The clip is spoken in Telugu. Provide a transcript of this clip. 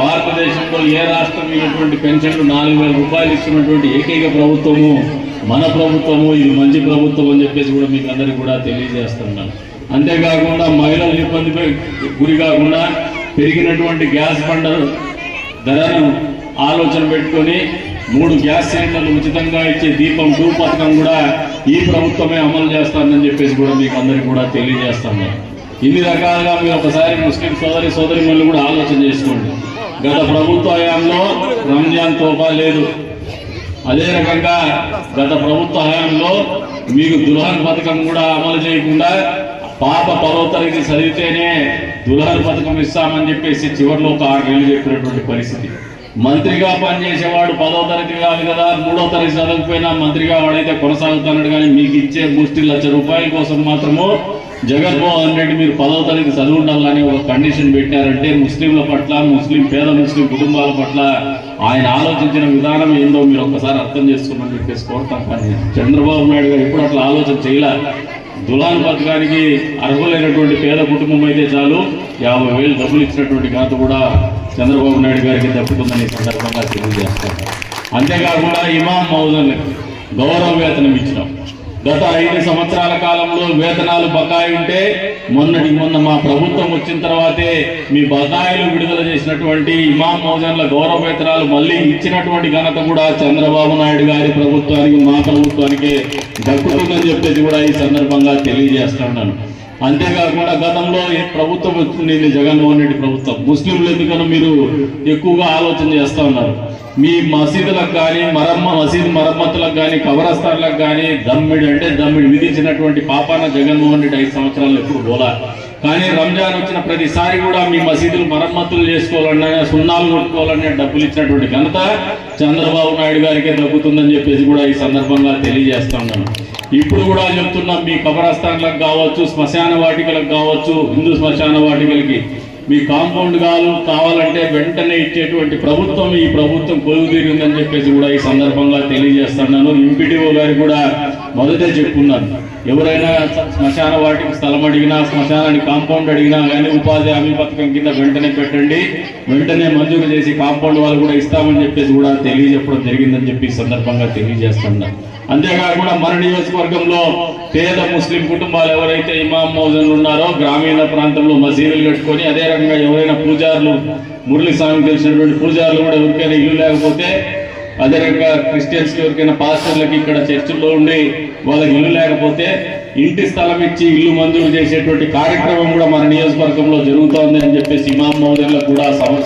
భారతదేశంలో ఏ రాష్ట్రం ఇటువంటి పెన్షన్లు నాలుగు వేల రూపాయలు ఇస్తున్నటువంటి ఏకైక ప్రభుత్వము మన ప్రభుత్వము ఇది మంచి ప్రభుత్వం అని చెప్పేసి కూడా మీకు అందరికీ కూడా తెలియజేస్తున్నాను. అంతేకాకుండా మహిళలు ఇబ్బందిపై గురి కాకుండా పెరిగినటువంటి గ్యాస్ బండర్ ధరను ఆలోచన పెట్టుకొని మూడు గ్యాస్ సిలిండర్లు ఉచితంగా ఇచ్చే దీపం టూ పథకం కూడా ఈ ప్రభుత్వమే అమలు చేస్తానని చెప్పేసి కూడా మీకు అందరికీ కూడా తెలియజేస్తున్నాను. ఇన్ని రకాలుగా మీరు ఒకసారి ముస్లిం సోదరి సోదరి కూడా ఆలోచన చేసుకోండి. గత ప్రభుత్వ హయాంలో రంజాన్ తోపా లేదు. అదే రకంగా గత ప్రభుత్వ హయాంలో మీకు దుల్హన్ పథకం కూడా అమలు చేయకుండా పాప పదో తరగతి చదివితేనే దుల్హన్ పథకం ఇస్తామని చెప్పేసి చివరిలో ఒక ఆరు నెలలు చెప్పినటువంటి పరిస్థితి. మంత్రిగా పనిచేసేవాడు పదో తరగతి కాదు కదా మూడో తరగతి చదవకపోయినా మంత్రిగా వాడైతే కొనసాగుతున్నాడు కానీ మీకు ఇచ్చే ముష్టి లక్ష రూపాయల కోసం మాత్రము జగన్మోహన్ రెడ్డి మీరు పదవ తరగతి చదువు ఉండాలని ఒక కండిషన్ పెట్టారంటే ముస్లింల పట్ల ముస్లిం పేద ముస్లిం కుటుంబాల పట్ల ఆయన ఆలోచించిన విధానం ఏందో మీరు ఒక్కసారి అర్థం చేసుకోమని చెప్పేసి కోరుతాం. కానీ చంద్రబాబు నాయుడు గారు ఎప్పుడు అట్లా ఆలోచన చేయలే. దులాన్ పథకానికి అర్హులైనటువంటి పేద కుటుంబం అయితే చాలు. యాభై వేలు డబ్బులు ఇచ్చినటువంటి ఘనత కూడా చంద్రబాబు నాయుడు గారికి దక్కుతుందని సందర్భంగా తెలియజేస్తాను అంతేకాకుండా ఇమాం మౌజన్ గౌరవ వేతనం ఇచ్చినాం. గత ఐదు సంవత్సరాల కాలంలో వేతనాలు బకాయి ఉంటే మొన్నటి మొన్న మా ప్రభుత్వం వచ్చిన తర్వాతే మీ బకాయిలు విడుదల చేసినటువంటి ఇమాం మౌజన్ల గౌరవ వేతనాలు మళ్ళీ ఇచ్చినటువంటి ఘనత కూడా చంద్రబాబు నాయుడు గారి ప్రభుత్వానికి మా ప్రభుత్వానికి దక్కుతుందని చెప్పేసి కూడా ఈ సందర్భంగా తెలియజేస్తున్నాను అంతేకాకుండా గతంలో ఏ ప్రభుత్వం వచ్చింది? జగన్మోహన్ రెడ్డి ప్రభుత్వం. ముస్లింలు ఎందుకనో మీరు ఎక్కువగా ఆలోచన చేస్తూ ఉన్నారు. మీ మసీదులకు కానీ మరమ్మ మసీదు మరమ్మతులకు కానీ కబరస్థాన్లకు కానీ దమ్మిడి అంటే దమ్మిడి విధించినటువంటి పాపాన జగన్మోహన్ రెడ్డి ఐదు సంవత్సరాలు ఎప్పుడు పోలా. కానీ రంజాన్ వచ్చిన ప్రతిసారి కూడా మీ మసీదులు మరమ్మతులు చేసుకోవాలన్నా సున్నాలు కొట్టుకోవాలనే డబ్బులు ఇచ్చినటువంటి ఘనత చంద్రబాబు నాయుడు గారికే దక్కుతుందని చెప్పేసి కూడా ఈ సందర్భంగా తెలియజేస్తున్నాను ఇప్పుడు కూడా చెప్తున్నా మీ కబరస్థాన్లకు కావచ్చు శ్మశాన వాటికలకు కావచ్చు హిందూ శ్మశాన వాటికలకి మీ కాంపౌండ్ కాలు కావాలంటే వెంటనే ఇచ్చేటువంటి ప్రభుత్వం ఈ ప్రభుత్వం కొలుగుతీరిందని చెప్పేసి కూడా ఈ సందర్భంగా తెలియజేస్తున్నాను ఎంపీటీఓ గారు కూడా మొదటే చెప్పున్నారు. ఎవరైనా శ్మశాన వాటికి స్థలం అడిగినా శ్మశానానికి కాంపౌండ్ అడిగినా కానీ ఉపాధి హామీ పథకం కింద వెంటనే పెట్టండి. వెంటనే మంజూరు చేసి కాంపౌండ్ వాళ్ళు కూడా ఇస్తామని చెప్పేసి కూడా తెలియజెప్పడం జరిగిందని చెప్పి సందర్భంగా తెలియజేస్తున్నారు అంతేకాకుండా మన నియోజకవర్గంలో పేద ముస్లిం కుటుంబాలు ఎవరైతే ఇమాం మౌజన్లు ఉన్నారో గ్రామీణ ప్రాంతంలో మసీదులు కట్టుకొని అదే రకంగా ఎవరైనా పూజారులు మురళి తెలిసినటువంటి పూజారులు కూడా ఎవరికైనా ఇల్లు లేకపోతే అదే రకంగా క్రిస్టియన్స్కి ఎవరికైనా పాస్టర్లకి ఇక్కడ చర్చిల్లో ఉండి వాళ్ళకి ఇల్లు లేకపోతే ఇంటి స్థలం ఇచ్చి ఇల్లు మంజూరు చేసేటువంటి కార్యక్రమం కూడా మన నియోజకవర్గంలో జరుగుతోంది అని చెప్పేసి ఇమాం మౌజన్లకు కూడా సమస్య